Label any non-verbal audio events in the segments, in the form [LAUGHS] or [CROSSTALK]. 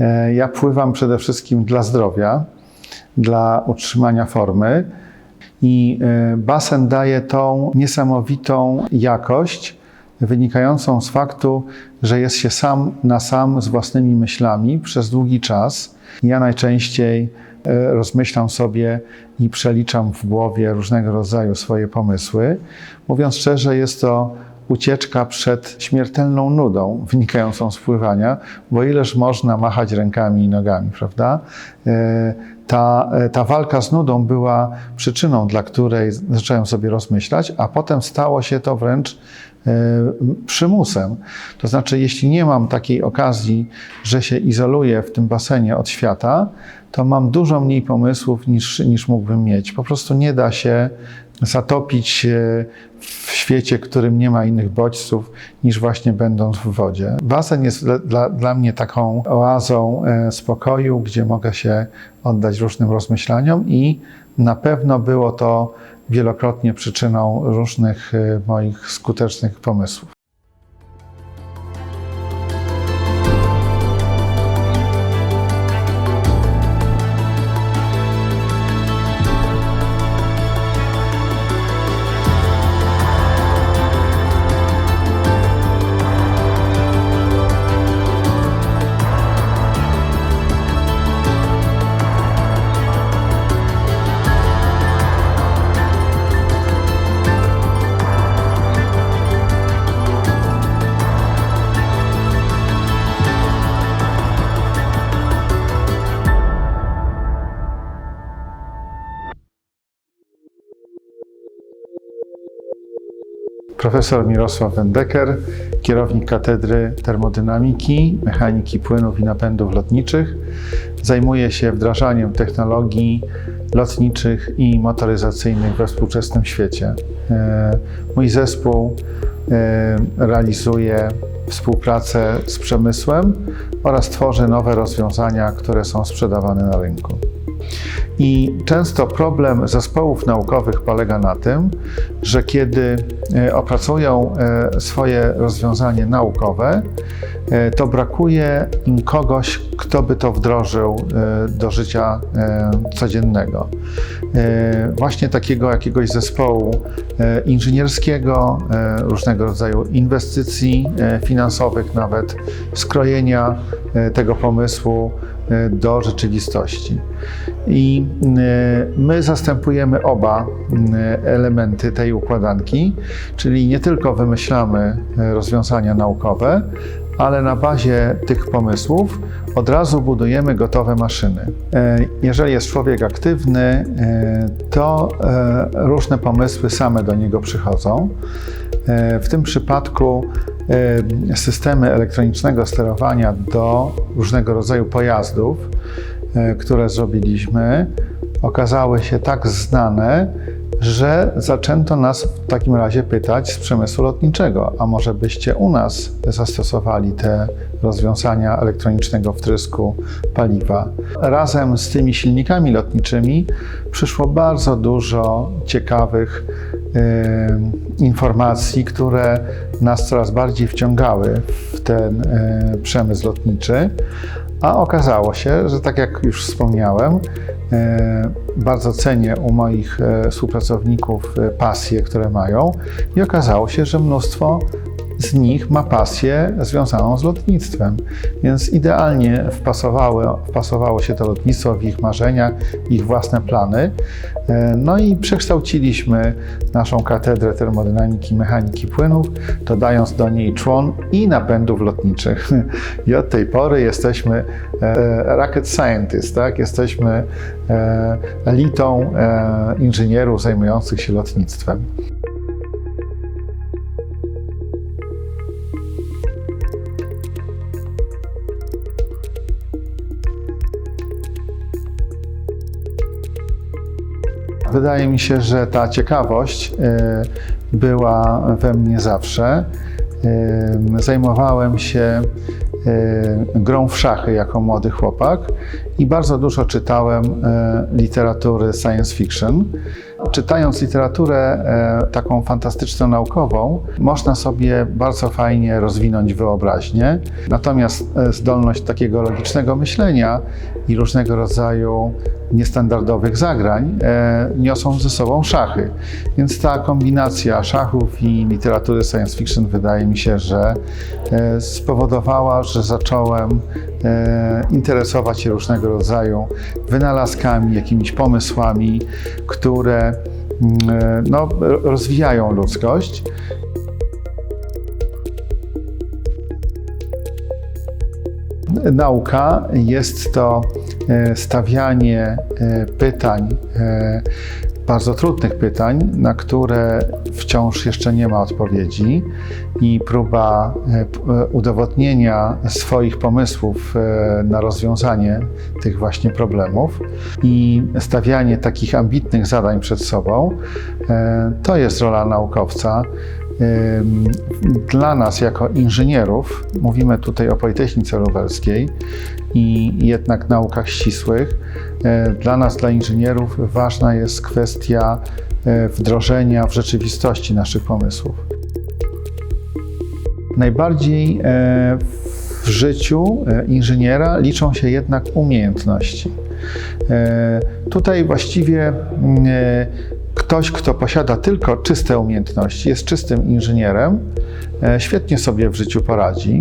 E, Ja pływam przede wszystkim dla zdrowia, dla utrzymania formy i e, basen daje tą niesamowitą jakość wynikającą z faktu, że jest się sam na sam z własnymi myślami przez długi czas. Ja najczęściej e, rozmyślam sobie i przeliczam w głowie różnego rodzaju swoje pomysły. Mówiąc szczerze, jest to ucieczka przed śmiertelną nudą wynikającą z pływania, bo ileż można machać rękami i nogami, prawda? E, Ta, e, ta walka z nudą była przyczyną, dla której zacząłem sobie rozmyślać, a potem stało się to wręcz e, przymusem. To znaczy, jeśli nie mam takiej okazji, że się izoluję w tym basenie od świata, to mam dużo mniej pomysłów niż, niż mógłbym mieć. Po prostu nie da się zatopić w świecie, którym nie ma innych bodźców, niż właśnie będąc w wodzie. Basen jest dla, dla, dla mnie taką oazą e, spokoju, gdzie mogę się oddać różnym rozmyślaniom i na pewno było to wielokrotnie przyczyną różnych e, moich skutecznych pomysłów. Profesor Mirosław Wendeker, kierownik Katedry Termodynamiki, Mechaniki Płynów i Napędów Lotniczych. Zajmuje się wdrażaniem technologii lotniczych i motoryzacyjnych we współczesnym świecie. E, Mój zespół e, realizuje współpracę z przemysłem oraz tworzy nowe rozwiązania, które są sprzedawane na rynku. I często problem zespołów naukowych polega na tym, że kiedy e, opracują e, swoje rozwiązanie naukowe, e, to brakuje kogoś, kto by to wdrożył do życia codziennego. Właśnie takiego jakiegoś zespołu inżynierskiego, różnego rodzaju inwestycji finansowych, nawet skrojenia tego pomysłu do rzeczywistości. I e, my zastępujemy oba e, elementy tej układanki, czyli nie tylko wymyślamy e, rozwiązania naukowe, ale na bazie tych pomysłów od razu budujemy gotowe maszyny. E, Jeżeli jest człowiek aktywny, e, to e, różne pomysły same do niego przychodzą. E, W tym przypadku e, systemy elektronicznego sterowania do różnego rodzaju pojazdów, e, które zrobiliśmy, okazały się tak znane, że zaczęto nas w takim razie pytać z przemysłu lotniczego, a może byście u nas zastosowali te rozwiązania elektronicznego wtrysku paliwa. Razem z tymi silnikami lotniczymi przyszło bardzo dużo ciekawych e, informacji, które nas coraz bardziej wciągały w ten e, przemysł lotniczy. A okazało się, że tak jak już wspomniałem, e, bardzo cenię u moich e, współpracowników pasje, które mają, i okazało się, że mnóstwo z nich ma pasję związaną z lotnictwem, więc idealnie wpasowało, wpasowało się to lotnictwo w ich marzenia, ich własne plany. E, No i przekształciliśmy naszą katedrę termodynamiki i mechaniki płynów, dodając do niej człon i napędów lotniczych. [LAUGHS] I od tej pory jesteśmy e, rocket scientist, tak? Jesteśmy e, elitą inżynierów zajmujących się lotnictwem. Wydaje mi się, że ta ciekawość e, była we mnie zawsze. E, Zajmowałem się e, grą w szachy jako młody chłopak i bardzo dużo czytałem e, literatury science fiction. czytając literaturę e, taką fantastyczną naukową, można sobie bardzo fajnie rozwinąć wyobraźnię. Natomiast e, zdolność takiego logicznego myślenia i różnego rodzaju niestandardowych zagrań niosą ze sobą szachy. Więc ta kombinacja szachów i literatury science fiction wydaje mi się, że spowodowała, że zacząłem interesować się różnego rodzaju wynalazkami, jakimiś pomysłami, które mm, e, no, rozwijają ludzkość. Nauka jest to e, stawianie e, pytań, e, bardzo trudnych pytań, na które wciąż jeszcze nie ma odpowiedzi i próba udowodnienia swoich pomysłów na rozwiązanie tych właśnie problemów i stawianie takich ambitnych zadań przed sobą, to jest rola naukowca. Dla nas, jako inżynierów, mówimy tutaj o Politechnice Lubelskiej i jednak naukach ścisłych, e, dla nas, dla inżynierów, ważna jest kwestia e, wdrożenia w rzeczywistości naszych pomysłów. Najbardziej e, w życiu inżyniera liczą się jednak umiejętności. Tutaj właściwie mm, Ktoś, kto posiada tylko czyste umiejętności, jest czystym inżynierem, e, świetnie sobie w życiu poradzi.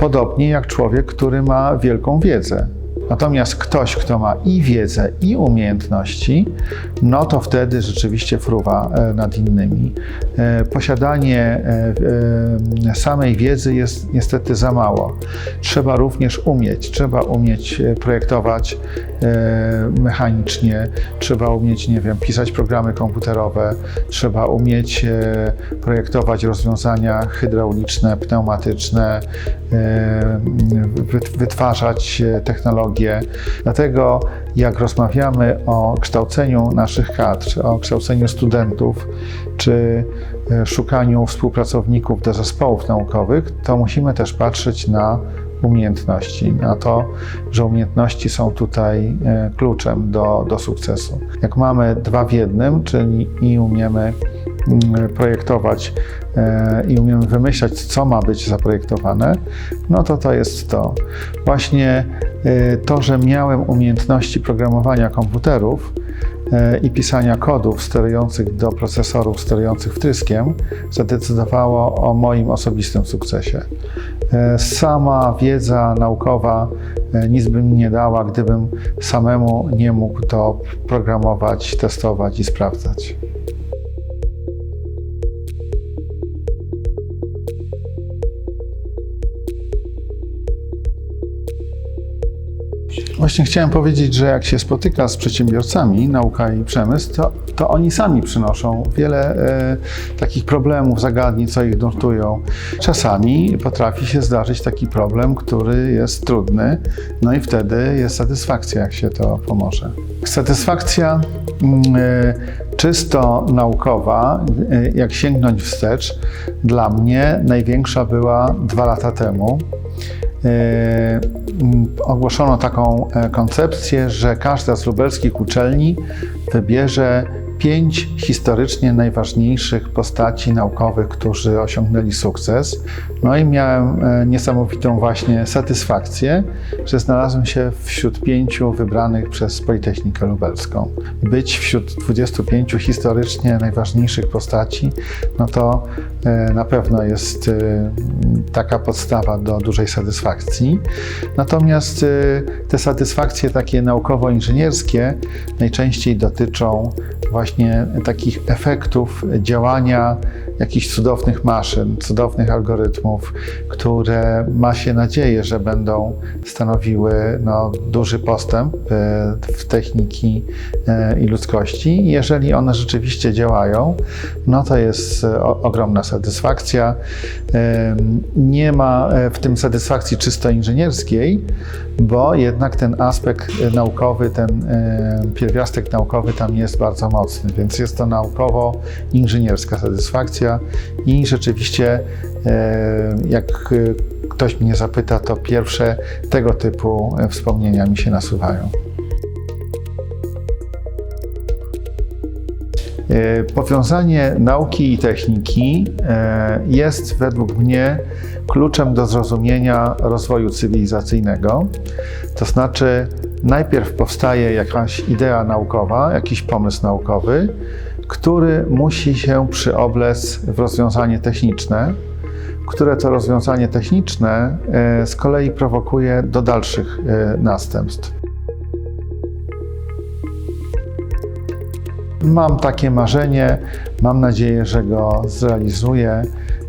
Podobnie jak człowiek, który ma wielką wiedzę. Natomiast ktoś, kto ma i wiedzę, i umiejętności, no to wtedy rzeczywiście fruwa e, nad innymi. E, posiadanie e, samej wiedzy jest niestety za mało. Trzeba również umieć, trzeba umieć projektować mechanicznie, trzeba umieć, nie wiem, pisać programy komputerowe, trzeba umieć projektować rozwiązania hydrauliczne, pneumatyczne, wytwarzać technologie Dlatego jak rozmawiamy o kształceniu naszych kadr, o kształceniu studentów, czy e, szukaniu współpracowników do zespołów naukowych, to musimy też patrzeć na umiejętności, na to, że umiejętności są tutaj e, kluczem do, do sukcesu. Jak mamy dwa w jednym, czyli i umiemy projektować e, i umiemy wymyślać, co ma być zaprojektowane, no to to jest to. Właśnie e, to, że miałem umiejętności programowania komputerów, i pisania kodów sterujących do procesorów sterujących wtryskiem zadecydowało o moim osobistym sukcesie. E, sama wiedza naukowa e, nic by mi nie dała, gdybym samemu nie mógł to programować, testować i sprawdzać. Właśnie chciałem powiedzieć, że jak się spotyka z przedsiębiorcami, nauka i przemysł, to, to oni sami przynoszą wiele e, takich problemów, zagadnień, co ich nurtują. Czasami potrafi się zdarzyć taki problem, który jest trudny, no i wtedy jest satysfakcja, jak się to pomoże. Satysfakcja mm, e, czysto naukowa, e, jak sięgnąć wstecz, dla mnie największa była dwa lata temu. E, ogłoszono taką e, koncepcję, że każda z lubelskich uczelni wybierze pięć historycznie najważniejszych postaci naukowych, którzy osiągnęli sukces. No i miałem e, niesamowitą właśnie satysfakcję, że znalazłem się wśród pięciu wybranych przez Politechnikę Lubelską. Być wśród 25 historycznie najważniejszych postaci, no to e, na pewno jest e, taka podstawa do dużej satysfakcji. Natomiast te satysfakcje takie naukowo-inżynierskie najczęściej dotyczą właśnie takich efektów działania jakichś cudownych maszyn, cudownych algorytmów, które ma się nadzieję, że będą stanowiły no, duży postęp e, w techniki e, i ludzkości. Jeżeli one rzeczywiście działają, no to jest e, ogromna satysfakcja. Nie ma w tym satysfakcji czysto inżynierskiej, bo jednak ten aspekt naukowy, ten pierwiastek naukowy tam jest bardzo mocny, więc jest to naukowo-inżynierska satysfakcja i rzeczywiście e, jak ktoś mnie zapyta, to pierwsze tego typu wspomnienia mi się nasuwają. E, Powiązanie nauki i techniki e, jest według mnie kluczem do zrozumienia rozwoju cywilizacyjnego. To znaczy, najpierw powstaje jakaś idea naukowa, jakiś pomysł naukowy, który musi się przyoblec w rozwiązanie techniczne, które to rozwiązanie techniczne e, z kolei prowokuje do dalszych e, następstw. Mam takie marzenie, mam nadzieję, że go zrealizuję.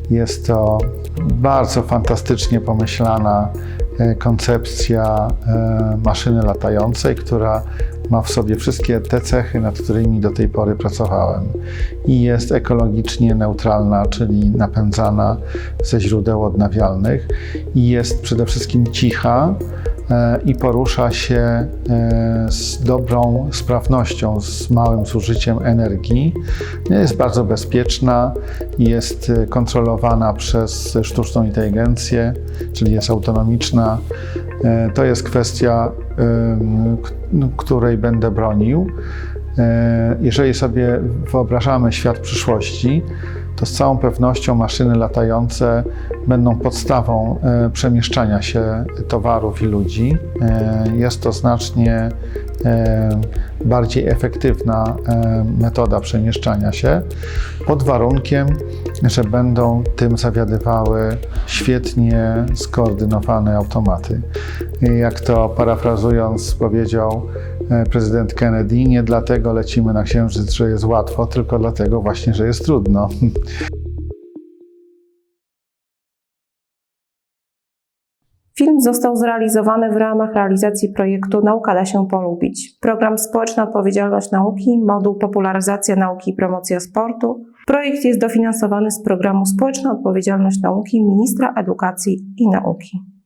Jest to bardzo fantastycznie pomyślana koncepcja e, maszyny latającej, która ma w sobie wszystkie te cechy, nad którymi do tej pory pracowałem. I jest ekologicznie neutralna, czyli napędzana ze źródeł odnawialnych, i jest przede wszystkim cicha e, i porusza się e, z dobrą sprawnością, z małym zużyciem energii. Jest bardzo bezpieczna, jest e, kontrolowana przez sztuczną inteligencję, czyli jest autonomiczna. E, To jest kwestia, no, której będę bronił. Jeżeli sobie wyobrażamy świat przyszłości, to z całą pewnością maszyny latające będą podstawą e, przemieszczania się towarów i ludzi. E, Jest to znacznie e, bardziej efektywna metoda przemieszczania się, pod warunkiem, że będą tym zawiadywały świetnie skoordynowane automaty. Jak to parafrazując powiedział prezydent Kennedy, nie dlatego lecimy na Księżyc, że jest łatwo, tylko dlatego właśnie, że jest trudno. Film został zrealizowany w ramach realizacji projektu Nauka da się polubić. Program Społeczna Odpowiedzialność Nauki, moduł Popularyzacja Nauki i Promocja Sportu. Projekt jest dofinansowany z programu Społeczna Odpowiedzialność Nauki Ministra Edukacji i Nauki.